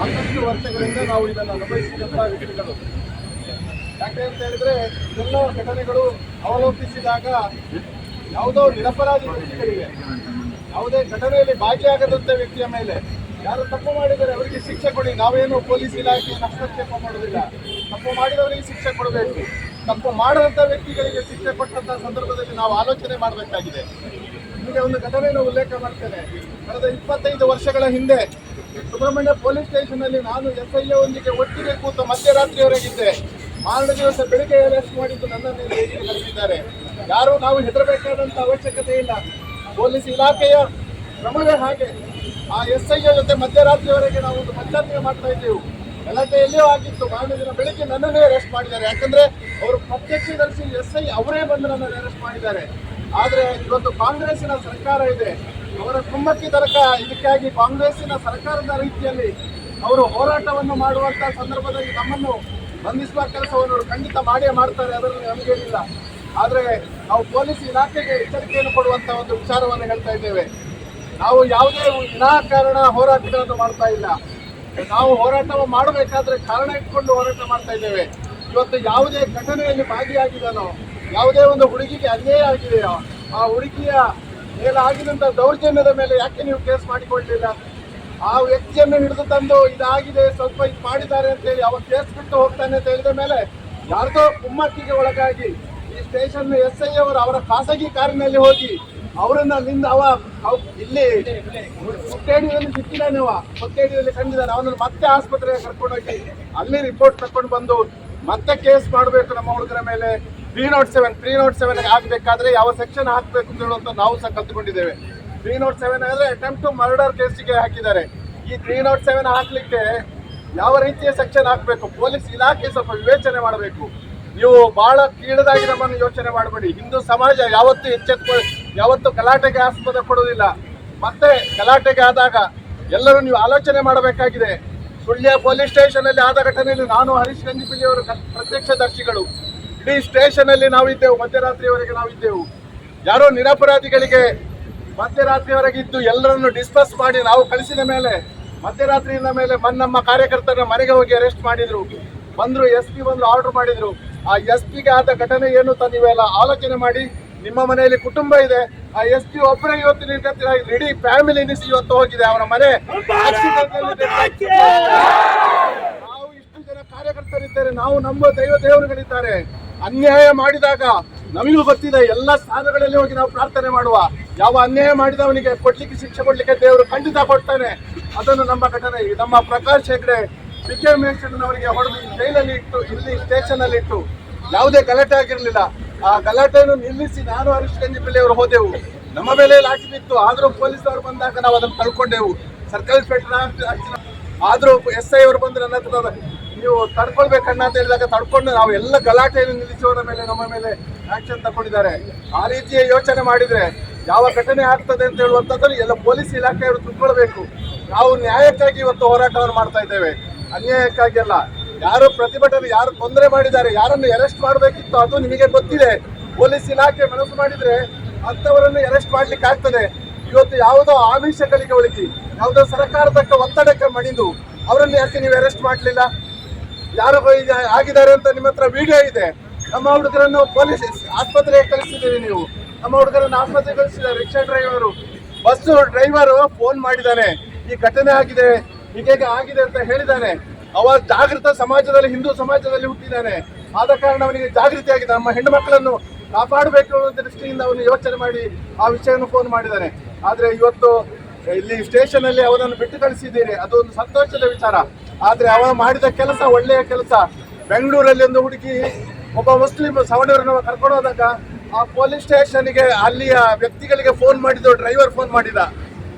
ಸಾಕಷ್ಟು ವರ್ಷಗಳಿಂದ ನಾವು ಇದನ್ನು ಅನುಭವಿಸಿದಂಥ ವ್ಯಕ್ತಿಗಳು. ಯಾಕೆ ಅಂತ ಹೇಳಿದ್ರೆ, ಎಲ್ಲ ಘಟನೆಗಳು ಅವಲೋಕಿಸಿದಾಗ ಯಾವುದೋ ನಿರಪರಾಧಿ ವ್ಯಕ್ತಿಗಳಿಗೆ ಯಾವುದೇ ಘಟನೆಯಲ್ಲಿ ಭಾಗಿಯಾಗದಂಥ ವ್ಯಕ್ತಿಯ ಮೇಲೆ ಯಾರು ತಪ್ಪು ಮಾಡಿದರೆ ಅವರಿಗೆ ಶಿಕ್ಷೆ ಕೊಡಿ. ನಾವೇನು ಪೊಲೀಸ್ ಇಲಾಖೆ ಹಸ್ತಕ್ಷೇಪ ಮಾಡೋದಿಲ್ಲ ತಪ್ಪು ಮಾಡಿದವರಿಗೆ ಶಿಕ್ಷೆ ಕೊಡಬೇಕು. ತಪ್ಪು ಮಾಡದಂಥ ವ್ಯಕ್ತಿಗಳಿಗೆ ಶಿಕ್ಷೆ ಕೊಟ್ಟಂತ ಸಂದರ್ಭದಲ್ಲಿ ನಾವು ಆಲೋಚನೆ ಮಾಡಬೇಕಾಗಿದೆ. ನಿಮಗೆ ಒಂದು ಘಟನೆಯನ್ನು ಉಲ್ಲೇಖ ಮಾಡ್ತೇನೆ. ಕಳೆದ ಇಪ್ಪತ್ತೈದು ವರ್ಷಗಳ ಹಿಂದೆ ಸುಬ್ರಹ್ಮಣ್ಯ ಪೊಲೀಸ್ ಸ್ಟೇಷನ್ ಅಲ್ಲಿ ನಾನು ಎಸ್ ಐ ಒಂದಿಗೆ ಒಟ್ಟಿಗೆ ಕೂತು ಮಧ್ಯರಾತ್ರಿಯವರೆಗಿದ್ದೆ ಮಾರನೇ ದಿವಸ ಬೆಳಿಗ್ಗೆ ಅರೆಸ್ಟ್ ಮಾಡಿದ್ದು ನನ್ನನ್ನು ಜೈಲಿಗೆ ಕರೆಸಿದ್ದಾರೆ. ಯಾರು ನಾವು ಹೆದರಬೇಕಾದಂತ ಅವಶ್ಯಕತೆ ಇಲ್ಲ. ಪೊಲೀಸ್ ಇಲಾಖೆಯ ಕ್ರಮವೇ ಹಾಗೆ. ಆ ಎಸ್ ಐ ಜೊತೆ ಮಧ್ಯರಾತ್ರಿಯವರೆಗೆ ನಾವು ಒಂದು ಪಂಚಾಯತ್ಗೆ ಮಾಡ್ತಾ ಇದ್ದೆವು. ಗಲಾಟೆ ಎಲ್ಲಿಯೂ ಆಗಿತ್ತು. ಮಾರನೇ ದಿನ ಬೆಳಿಗ್ಗೆ ನನ್ನನ್ನೇ ಅರೆಸ್ಟ್ ಮಾಡಿದ್ದಾರೆ. ಯಾಕಂದ್ರೆ ಅವರು ಪ್ರತ್ಯಕ್ಷದರ್ಶಿ ಎಸ್ ಐ ಅವರೇ ಬಂದು ನನ್ನನ್ನು ಅರೆಸ್ಟ್ ಮಾಡಿದ್ದಾರೆ. ಆದರೆ ಇವತ್ತು ಕಾಂಗ್ರೆಸ್ಸಿನ ಸರ್ಕಾರ ಇದೆ. ಅವರ ಕುಮ್ಮಕ್ಕಿ ತರಕ ಇದಕ್ಕಾಗಿ ಕಾಂಗ್ರೆಸ್ಸಿನ ಸರ್ಕಾರದ ರೀತಿಯಲ್ಲಿ ಅವರು ಹೋರಾಟವನ್ನು ಮಾಡುವಂತ ಸಂದರ್ಭದಲ್ಲಿ ನಮ್ಮನ್ನು ಬಂಧಿಸುವ ಕೆಲಸವನ್ನು ಅವರು ಖಂಡಿತ ಮಾಡಿಯೇ ಮಾಡ್ತಾರೆ, ಅದರಲ್ಲಿ ನಮಗೇನಿಲ್ಲ. ಆದರೆ ನಾವು ಪೊಲೀಸ್ ಇಲಾಖೆಗೆ ಎಚ್ಚರಿಕೆಯನ್ನು ಕೊಡುವಂತ ಒಂದು ವಿಚಾರವನ್ನು ಹೇಳ್ತಾ ಇದ್ದೇವೆ. ನಾವು ಯಾವುದೇ ವಿನಾಕಾರಣ ಹೋರಾಟಗಳನ್ನು ಮಾಡ್ತಾ ಇಲ್ಲ. ನಾವು ಹೋರಾಟ ಮಾಡಬೇಕಾದ್ರೆ ಕಾರಣ ಇಟ್ಕೊಂಡು ಹೋರಾಟ ಮಾಡ್ತಾ ಇದ್ದೇವೆ. ಇವತ್ತು ಯಾವುದೇ ಘಟನೆಯಲ್ಲಿ ಭಾಗಿಯಾಗಿದನೋ, ಯಾವುದೇ ಒಂದು ಹುಡುಗಿಗೆ ಅನ್ಯಾಯ ಆಗಿದೆಯೋ, ಆ ಹುಡುಗಿಯ ಮೇಲೆ ದೌರ್ಜನ್ಯದ ಮೇಲೆ ಯಾಕೆ ನೀವು ಕೇಸ್ ಮಾಡಿಕೊಳ್ಳಲಿಲ್ಲ? ಆ ವ್ಯಕ್ತಿಯನ್ನು ಹಿಡಿದು ತಂದು ಇದಾಗಿದೆ, ಸ್ವಲ್ಪ ಇದು ಮಾಡಿದ್ದಾರೆ ಅಂತೇಳಿ ಅವ ಕೇಸ್ ಬಿಟ್ಟು ಹೋಗ್ತಾನೆ ಅಂತ ಹೇಳಿದ ಮೇಲೆ ಯಾರ್ದೋ ಕುಮ್ಮಕ್ಕಿಗೆ ಒಳಗಾಗಿ ಈ ಸ್ಟೇಷನ್ ಎಸ್ ಐ ಅವರು ಅವರ ಖಾಸಗಿ ಕಾರಿನಲ್ಲಿ ಹೋಗಿ ಅವರನ್ನ ನಿಂದ ಅವ ಇಲ್ಲಿ ಮುತ್ತೇಡಿಯಲ್ಲಿ ಸಿಕ್ಕಿದಾನೆ ಅವ. ಕಂಡಿದ್ದಾನೆ ಅವನನ್ನು ಮತ್ತೆ ಆಸ್ಪತ್ರೆಗೆ ಕರ್ಕೊಂಡೋಗಿ ಅಲ್ಲಿ ರಿಪೋರ್ಟ್ ತಕೊಂಡು ಬಂದು ಮತ್ತೆ ಕೇಸ್ ಮಾಡಬೇಕು ನಮ್ಮ ಹುಡುಗರ ಮೇಲೆ. Three nought seven three nought seven ಆಗಬೇಕಾದ್ರೆ ಯಾವ ಸೆಕ್ಷನ್ ಹಾಕಬೇಕು ಅಂತ ನಾವು ಸಹ ಕಲ್ತ್ಕೊಂಡಿದ್ದೇವೆ. ತ್ರೀ ನಾಟ್ ಸೆವೆನ್ ಆದರೆ ಅಟೆಂಪ್ಟ್ ಟು ಮರ್ಡರ್ ಕೇಸಿಗೆ ಹಾಕಿದ್ದಾರೆ. ಈ ತ್ರೀ ನಾಟ್ ಸೆವೆನ್ ಹಾಕಲಿಕ್ಕೆ ಯಾವ ರೀತಿಯ ಸೆಕ್ಷನ್ ಹಾಕಬೇಕು? ಪೊಲೀಸ್ ಇಲಾಖೆ ಸ್ವಲ್ಪ ವಿವೇಚನೆ ಮಾಡಬೇಕು. ನೀವು ಬಹಳ ಕೀಳದಾಗಿ ನಮ್ಮನ್ನು ಯೋಚನೆ ಮಾಡಬೇಡಿ. ಹಿಂದೂ ಸಮಾಜ ಯಾವತ್ತೂ ಎಚ್ಚೆತ್ಕೊ, ಯಾವತ್ತೂ ಗಲಾಟೆಗೆ ಆಸ್ಪದ ಕೊಡುವುದಿಲ್ಲ. ಮತ್ತೆ ಗಲಾಟೆಗೆ ಆದಾಗ ಎಲ್ಲರೂ ನೀವು ಆಲೋಚನೆ ಮಾಡಬೇಕಾಗಿದೆ. ಸುಳ್ಯ ಪೊಲೀಸ್ ಸ್ಟೇಷನ್ ಅಲ್ಲಿ ಆದ ಘಟನೆಯಲ್ಲಿ ನಾನು ಹರೀಶ್ ಗಂಜಿಪಿಲಿಯವರು ಪ್ರತ್ಯಕ್ಷದರ್ಶಿಗಳು. ಇಡೀ ಸ್ಟೇಷನ್ ಅಲ್ಲಿ ನಾವಿದ್ದೆವು ನಾವು ಇದ್ದೆವು ಯಾರೋ ನಿರಪರಾಧಿಗಳಿಗೆ ಮಧ್ಯರಾತ್ರಿವರೆಗೆ ಇದ್ದು ಎಲ್ಲರನ್ನು ಡಿಸ್ಪಸ್ ಮಾಡಿ ನಾವು ಕಳಿಸಿದ ಮೇಲೆ, ಮಧ್ಯರಾತ್ರಿಯಿಂದ ಮೇಲೆ ನಮ್ಮ ಕಾರ್ಯಕರ್ತರ ಮನೆಗೆ ಹೋಗಿ ಅರೆಸ್ಟ್ ಮಾಡಿದ್ರು. ಬಂದ್ರು ಎಸ್ ಪಿ ಬಂದ್ರು ಆರ್ಡರ್ ಮಾಡಿದ್ರು. ಆ ಎಸ್ ಪಿಗೆ ಆದ ಘಟನೆ ಏನು ಅಂತ ನೀವೆಲ್ಲ ಆಲೋಚನೆ ಮಾಡಿ, ನಿಮ್ಮ ಮನೆಯಲ್ಲಿ ಕುಟುಂಬ ಇದೆ, ಆ ಎಸ್ ಪಿ ಒಬ್ಬರೇ ಇವತ್ತು ಇಡೀ ಫ್ಯಾಮಿಲಿ ಇವತ್ತು ಹೋಗಿದೆ, ಅವನ ಮನೆ. ನಾವು ಇಷ್ಟು ಜನ ಕಾರ್ಯಕರ್ತರಿದ್ದಾರೆ, ನಾವು ನಮ್ಮ ದೈವ ದೇವರುಗಳಿದ್ದಾರೆ. ಅನ್ಯಾಯ ಮಾಡಿದಾಗ ನಮಗೂ ಗೊತ್ತಿದೆ ಎಲ್ಲ ಸ್ಥಾನಗಳಲ್ಲಿ ಹೋಗಿ ನಾವು ಪ್ರಾರ್ಥನೆ ಮಾಡುವ. ಯಾವ ಅನ್ಯಾಯ ಮಾಡಿದವನಿಗೆ ಕೊಡ್ಲಿಕ್ಕೆ ಶಿಕ್ಷೆ ಕೊಡ್ಲಿಕ್ಕೆ ದೇವರು ಖಂಡಿತ ಕೊಡ್ತಾನೆ. ಅದನ್ನು ನಮ್ಮ ಘಟನೆ ನಮ್ಮ ಪ್ರಕಾಶ್ ಹೆಗ್ಡೆ ಪಿ ಕೆ ಅವರಿಗೆ ಹೊಡೆದು ಜೈಲಲ್ಲಿ ಇಟ್ಟು, ಇಲ್ಲಿ ಸ್ಟೇಷನ್ ಅಲ್ಲಿ ಇಟ್ಟು, ಯಾವುದೇ ಗಲಾಟೆ ಆಗಿರಲಿಲ್ಲ. ಆ ಗಲಾಟೆಯನ್ನು ನಿಲ್ಲಿಸಿ ನಾನು ಹರೀಶ್ ಗಂಜಿಪಲ್ಲಿ ಅವರು ಹೋದೆವು. ನಮ್ಮ ಮೇಲೆ ಲಾಠಿ ಬಿತ್ತು. ಆದ್ರೂ ಪೊಲೀಸ್ ಅವರು ಬಂದಾಗ ನಾವು ಅದನ್ನು ತಳ್ಕೊಂಡೆವು. ಸರ್ಕಲ್ ಇನ್ಸ್ಪೆಕ್ಟರ್ ಆದ್ರೂ ಎಸ್ ಐ ಅವರು ಬಂದು ನನ್ನ ಹತ್ರ ನೀವು ತಡ್ಕೊಳ್ಬೇಕಣ್ಣ ಅಂತ ಹೇಳಿದಾಗ ತಡ್ಕೊಂಡು ನಾವು ಎಲ್ಲ ಗಲಾಟೆಯನ್ನು ನಿಲ್ಲಿಸುವುದರ ಮೇಲೆ, ನಮ್ಮ ಮೇಲೆ ಆಕ್ಷನ್ ತಗೊಂಡಿದ್ದಾರೆ ಆ ರೀತಿಯ ಯೋಚನೆ ಮಾಡಿದ್ರೆ ಯಾವ ಘಟನೆ ಆಗ್ತದೆ ಅಂತ ಹೇಳುವಂಥದ್ದನ್ನು ಎಲ್ಲ ಪೊಲೀಸ್ ಇಲಾಖೆಯವರು ತಿಳ್ಕೊಳ್ಬೇಕು. ನಾವು ನ್ಯಾಯಕ್ಕಾಗಿ ಇವತ್ತು ಹೋರಾಟವನ್ನು ಮಾಡ್ತಾ ಇದ್ದೇವೆ. ಅನ್ಯಾಯಕ್ಕಾಗಿ ಅಲ್ಲ, ಯಾರು ಪ್ರತಿಭಟನೆ, ಯಾರು ತೊಂದರೆ ಮಾಡಿದ್ದಾರೆ, ಯಾರನ್ನು ಅರೆಸ್ಟ್ ಮಾಡಬೇಕಿತ್ತು ಅದು ನಿಮಗೆ ಗೊತ್ತಿದೆ. ಪೊಲೀಸ್ ಇಲಾಖೆ ಮನಸ್ಸು ಮಾಡಿದ್ರೆ ಅಂಥವರನ್ನು ಅರೆಸ್ಟ್ ಮಾಡ್ಲಿಕ್ಕೆ ಆಗ್ತದೆ. ಇವತ್ತು ಯಾವುದೋ ಆಮಿಷಗಳಿಗೆ ಒಳಗಿ, ಯಾವುದೋ ಸರ್ಕಾರದಕ್ಕೆ ಒತ್ತಡಕ್ಕೆ ಮಣಿದು, ಅವರನ್ನು ಯಾಕೆ ನೀವು ಅರೆಸ್ಟ್ ಮಾಡಲಿಲ್ಲ? ಯಾರು ಆಗಿದ್ದಾರೆ ಅಂತ ನಿಮ್ಮ ಹತ್ರ ವಿಡಿಯೋ ಇದೆ. ನಮ್ಮ ಹುಡುಗರನ್ನು ಪೊಲೀಸ್ ಆಸ್ಪತ್ರೆಗೆ ಕಳಿಸಿದ್ದೀರಿ ನೀವು. ನಮ್ಮ ಹುಡುಗರನ್ನು ಆಸ್ಪತ್ರೆಗೆ ಕಳಿಸಿದ್ದಾರೆ. Rickshaw driver bus driver phone ಮಾಡಿದ್ದಾನೆ. ಈ ಘಟನೆ ಆಗಿದೆ. ಹೀಗೆ ಆಗಿದೆ ಅಂತ ಹೇಳಿದ್ದಾನೆ. ಅವ ಜಾಗೃತ ಸಮಾಜದಲ್ಲಿ, ಹಿಂದೂ ಸಮಾಜದಲ್ಲಿ ಹುಟ್ಟಿದ್ದಾನೆ. ಆದ ಕಾರಣ ಅವನಿಗೆ ಜಾಗೃತಿ ಆಗಿದೆ. ನಮ್ಮ ಹೆಣ್ಣು ಮಕ್ಕಳನ್ನು ಕಾಪಾಡಬೇಕು ಅನ್ನೋ ದೃಷ್ಟಿಯಿಂದ ಅವನು ಯೋಚನೆ ಮಾಡಿ ಆ ವಿಷಯವನ್ನು ಫೋನ್ ಮಾಡಿದ್ದಾನೆ. ಆದರೆ ಇವತ್ತು ಇಲ್ಲಿ ಸ್ಟೇಷನಲ್ಲಿ ಅವನನ್ನು ಬಿಟ್ಟು ಕಳಿಸಿದ್ದೀರಿ. ಅದು ಒಂದು ಸಂತೋಷದ ವಿಚಾರ. ಆದ್ರೆ ಅವ ಮಾಡಿದ ಕೆಲಸ ಒಳ್ಳೆಯ ಕೆಲಸ. ಬೆಂಗಳೂರಲ್ಲಿ ಒಂದು ಹುಡುಗಿ ಒಬ್ಬ ಮುಸ್ಲಿಂ ಸವಣೂರನ್ನು ಕರ್ಕೊಂಡು ಹೋದಾಗ ಆ ಪೊಲೀಸ್ ಸ್ಟೇಷನ್ಗೆ ಅಲ್ಲಿಯ ವ್ಯಕ್ತಿಗಳಿಗೆ ಫೋನ್ ಮಾಡಿದ್ದು ಡ್ರೈವರ್ ಫೋನ್ ಮಾಡಿದ.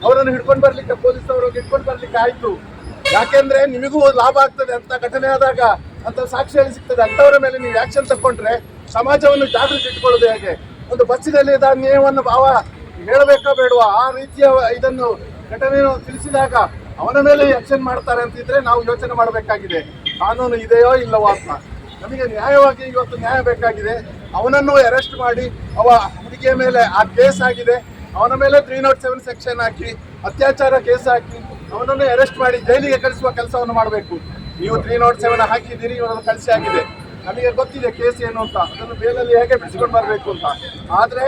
ಅವರನ್ನು ಹಿಡ್ಕೊಂಡು ಬರ್ಲಿಕ್ಕೆ, ಪೊಲೀಸ್ ಅವರು ಹಿಡ್ಕೊಂಡು ಬರ್ಲಿಕ್ಕೆ ಆಯ್ತು. ಯಾಕೆಂದ್ರೆ ನಿಮಗೂ ಲಾಭ ಆಗ್ತದೆ ಅಂತ ಘಟನೆ ಆದಾಗ ಅಂತ ಸಾಕ್ಷಿಯಲ್ಲಿ ಸಿಗ್ತದೆ. ಅಂತವರ ಮೇಲೆ ನೀವು ಆಕ್ಷನ್ ತಕೊಂಡ್ರೆ ಸಮಾಜವನ್ನು ಜಾಗೃತಿ ಇಟ್ಕೊಳ್ಳೋದು ಹೇಗೆ? ಒಂದು ಬಸ್ಸಿನಲ್ಲಿ ನ್ಯಾಯವನ್ನು ಭಾವ ಹೇಳಬೇಕಾ ಬೇಡವಾ? ಆ ರೀತಿಯ ಇದನ್ನು ಘಟನೆಯನ್ನು ತಿಳಿಸಿದಾಗ ಅವನ ಮೇಲೆ ಆಕ್ಷನ್ ಮಾಡ್ತಾರೆ ಅಂತಿದ್ರೆ ನಾವು ಯೋಚನೆ ಮಾಡಬೇಕಾಗಿದೆ. ಕಾನೂನು ಇದೆಯೋ ಇಲ್ಲವೋ ಅಂತ. ನಮಗೆ ನ್ಯಾಯವಾಗಿ ಇವತ್ತು ನ್ಯಾಯ ಬೇಕಾಗಿದೆ. ಅವನನ್ನು ಅರೆಸ್ಟ್ ಮಾಡಿ, ಅವ ಹುಡುಗಿಯ ಮೇಲೆ ಆ ಕೇಸ್ ಆಗಿದೆ. ಅವನ ಮೇಲೆ ತ್ರೀ ನಾಟ್ ಸೆವೆನ್ ಸೆಕ್ಷನ್ ಹಾಕಿ, ಅತ್ಯಾಚಾರ ಕೇಸ್ ಹಾಕಿ, ಅವನನ್ನು ಅರೆಸ್ಟ್ ಮಾಡಿ ಜೈಲಿಗೆ ಕಳಿಸುವ ಕೆಲಸವನ್ನು ಮಾಡಬೇಕು. ನೀವು ತ್ರೀ ನಾಟ್ ಸೆವೆನ್ ಹಾಕಿದ್ದೀರಿ ಇವರನ್ನು ಕಳಿಸಿ ಆಗಿದೆ. ನಮಗೆ ಗೊತ್ತಿದೆ ಕೇಸ್ ಏನು ಅಂತ. ಅದನ್ನು ಬೇಲಲ್ಲಿ ಹೇಗೆ ಬಿಡಿಸಿಕೊಂಡು ಬರಬೇಕು ಅಂತ. ಆದರೆ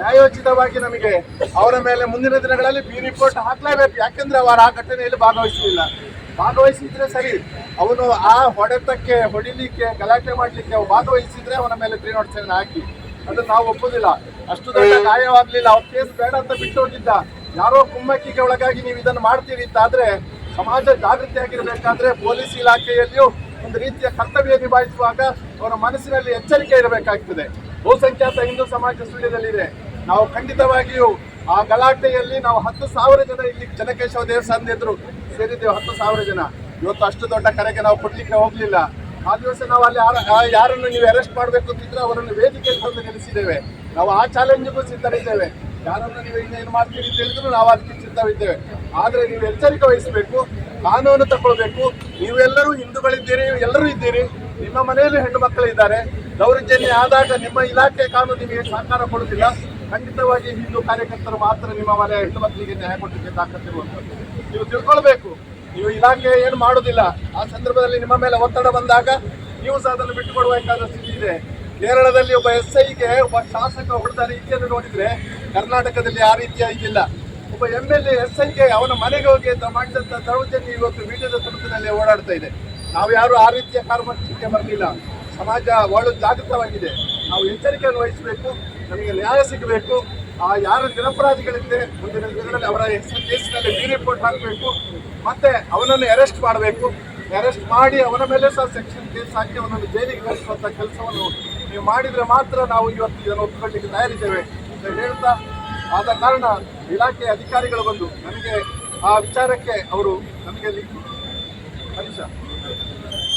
ನ್ಯಾಯೋಚಿತವಾಗಿ ನಮಗೆ ಅವರ ಮೇಲೆ ಮುಂದಿನ ದಿನಗಳಲ್ಲಿ ಬಿ ರಿಪೋರ್ಟ್ ಹಾಕಲೇಬೇಕು. ಯಾಕೆಂದರೆ ಅವರು ಆ ಘಟನೆಯಲ್ಲಿ ಭಾಗವಹಿಸಲಿಲ್ಲ. ಭಾಗವಹಿಸಿದ್ರೆ ಸರಿ. ಅವನು ಆ ಹೊಡೆತಕ್ಕೆ ಹೊಡಿಲಿಕ್ಕೆ ಗಲಾಟೆ ಮಾಡಲಿಕ್ಕೆ ಅವು ಭಾಗವಹಿಸಿದ್ರೆ ಅವನ ಮೇಲೆ ತ್ರೀ ನಾಟ್ ಸೆವೆನ್ ಹಾಕಿ. ಅದನ್ನು ನಾವು ಒಪ್ಪುದಿಲ್ಲ. ಅಷ್ಟು ದೊಡ್ಡ ನ್ಯಾಯವಾಗಲಿಲ್ಲ. ಅವ್ರ ಕೇಸ್ ಬೇಡ ಅಂತ ಬಿಟ್ಟು ಹೋಗಿದ್ದ ಯಾರೋ ಕುಮ್ಮಕ್ಕಿಗೆ ಒಳಗಾಗಿ ನೀವು ಇದನ್ನು ಮಾಡ್ತೀರಿ ಅಂತಾದ್ರೆ ಸಮಾಜ ಜಾಗೃತಿ ಆಗಿರಬೇಕಾದ್ರೆ ಪೊಲೀಸ್ ಇಲಾಖೆಯಲ್ಲಿಯೂ ಒಂದು ರೀತಿಯ ಕರ್ತವ್ಯ ನಿಭಾಯಿಸುವಾಗ ಅವರ ಮನಸ್ಸಿನಲ್ಲಿ ಎಚ್ಚರಿಕೆ ಇರಬೇಕಾಗ್ತದೆ. ಬಹುಸಂಖ್ಯಾತ ಹಿಂದೂ ಸಮಾಜ ಸುಳ್ಯದಲ್ಲಿದೆ. ನಾವು ಖಂಡಿತವಾಗಿಯೂ ಆ ಗಲಾಟೆಯಲ್ಲಿ ನಾವು ಹತ್ತು ಸಾವಿರ ಜನ ಇಲ್ಲಿ ಜನಕೇಶವ ದೇವಸ್ಥಾನದ ಎದುರು ಸೇರಿದ್ದೇವೆ, ಹತ್ತು ಸಾವಿರ ಜನ. ಇವತ್ತು ಅಷ್ಟು ದೊಡ್ಡ ಕರೆಗೆ ನಾವು ಕೊಡ್ಲಿಕ್ಕೆ ಹೋಗಲಿಲ್ಲ. ಆ ದಿವಸ ನಾವು ಅಲ್ಲಿ ಯಾರ- ಯಾರನ್ನು ನೀವು ಅರೆಸ್ಟ್ ಮಾಡಬೇಕು ಅಂತಿದ್ರೆ ಅವರನ್ನು ವೇದಿಕೆ ತಂದು ನಿಲ್ಲಿಸಿದ್ದೇವೆ. ನಾವು ಆ ಚಾಲೆಂಜ್ಗೂ ಸಿದ್ಧರಿದ್ದೇವೆ. ಯಾರನ್ನು ನೀವು ಏನು ಮಾಡ್ತೀರಿ ಅಂತ ಹೇಳಿದ್ರು ನಾವು ಅದಕ್ಕೆ ಚಿಂತವಿದ್ದೇವೆ ಆದರೆ ನೀವು ಎಚ್ಚರಿಕೆ ವಹಿಸಬೇಕು, ಕಾನೂನು ತಗೊಳ್ಬೇಕು ನೀವೆಲ್ಲರೂ ಹಿಂದೂಗಳಿದ್ದೀರಿ, ಎಲ್ಲರೂ ಇದ್ದೀರಿ. ನಿಮ್ಮ ಮನೆಯಲ್ಲಿ ಹೆಣ್ಣು ಮಕ್ಕಳು ಇದ್ದಾರೆ. ದೌರ್ಜನ್ಯ ಆದಾಗ ನಿಮ್ಮ ಇಲಾಖೆ ಕಾನೂನು ನಿಮಗೆ ಸಹಕಾರ ಕೊಡುವುದಿಲ್ಲ. ಖಂಡಿತವಾಗಿ ಹಿಂದೂ ಕಾರ್ಯಕರ್ತರು ಮಾತ್ರ ನಿಮ್ಮ ಮನೆಯ ಹೆಣ್ಣು ಮಕ್ಕಳಿಗೆ ನ್ಯಾಯ ಕೊಡಲಿಕ್ಕೆ ತಾಕತ್ತಿರುವಂಥದ್ದು. ನೀವು ತಿಳ್ಕೊಳ್ಬೇಕು. ನೀವು ಇಲಾಖೆ ಏನು ಮಾಡುವುದಿಲ್ಲ. ಆ ಸಂದರ್ಭದಲ್ಲಿ ನಿಮ್ಮ ಮೇಲೆ ಒತ್ತಡ ಬಂದಾಗ ನೀವು ಸಹ ಅದನ್ನು ಬಿಟ್ಟುಕೊಡಬೇಕಾದ ಸ್ಥಿತಿ ಇದೆ. ಕೇರಳದಲ್ಲಿ ಒಬ್ಬ ಎಸ್ ಐಗೆ ಒಬ್ಬ ಶಾಸಕ ಹೊಡೆದ ರೀತಿಯನ್ನು ನೋಡಿದ್ರೆ ಕರ್ನಾಟಕದಲ್ಲಿ ಆ ರೀತಿಯ ಇದಿಲ್ಲ ಒಬ್ಬ ಎಂ ಎಲ್ ಎಸ್ ಐಗೆ ಅವನ ಮನೆಗೆ ಹೋಗಿ ಅಂತ ಮಾಡಿದಂತ ದೌರ್ಜನ್ಯ ಇವತ್ತು ವಿಡಿಯೋದ ತುಣುಕಿನಲ್ಲಿ ಓಡಾಡ್ತಾ ಇದೆ. ನಾವು ಯಾರು ಆ ರೀತಿಯ ಕಾರ್ಮಕ್ಕೆ ಬರಲಿಲ್ಲ ಸಮಾಜ ಬಹಳ ಜಾಗೃತವಾಗಿದೆ. ನಾವು ಎಚ್ಚರಿಕೆಯನ್ನು ವಹಿಸಬೇಕು, ನಮಗೆ ನ್ಯಾಯ ಸಿಗಬೇಕು. ಆ ಯಾರು ನಿರಪರಾಧಿಗಳಿದ್ದೆ ಮುಂದಿನ ದಿನಗಳಲ್ಲಿ ಅವರ ಕೇಸಿನಲ್ಲಿ ಬಿ ರಿಪೋರ್ಟ್ ಹಾಕಬೇಕು. ಮತ್ತೆ ಅವನನ್ನು ಅರೆಸ್ಟ್ ಮಾಡಬೇಕು. ಅರೆಸ್ಟ್ ಮಾಡಿ ಅವನ ಮೇಲೆ ಸಹ ಸೆಕ್ಷನ್ ಕೇಸ್ ಹಾಕಿ ಅವನನ್ನು ಜೈಲಿಗೆ ಕಳಿಸುವಂತ ಕೆಲಸವನ್ನು ನೀವು ಮಾಡಿದರೆ ಮಾತ್ರ ನಾವು ಇವತ್ತು ಇದನ್ನು ಒಪ್ಪಿಕೊಳ್ಳಿಕ್ಕೆ ತಯಾರಿದ್ದೇವೆ ಅಂತ ಹೇಳ್ತಾ ಆದ ಕಾರಣ ಇಲಾಖೆ ಅಧಿಕಾರಿಗಳು ಬಂದು ನಮಗೆ ಆ ವಿಚಾರಕ್ಕೆ ಅವರು ನಮಗೆ ಮನುಷ್ಯ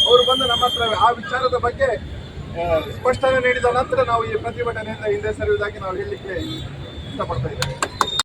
ಅವರು ಬಂದು ನಮ್ಮ ಹತ್ರ ಆ ವಿಚಾರದ ಬಗ್ಗೆ ಸ್ಪಷ್ಟನೆ ನೀಡಿದ ನಂತರ ನಾವು ಈ ಪ್ರತಿಭಟನೆಯಿಂದ ಹಿಂದೆ ಸರಿಯುವುದಾಗಿ ನಾವು ಹೇಳಲಿಕ್ಕೆ ಇಷ್ಟಪಡ್ತಾ ಇದ್ದೇವೆ.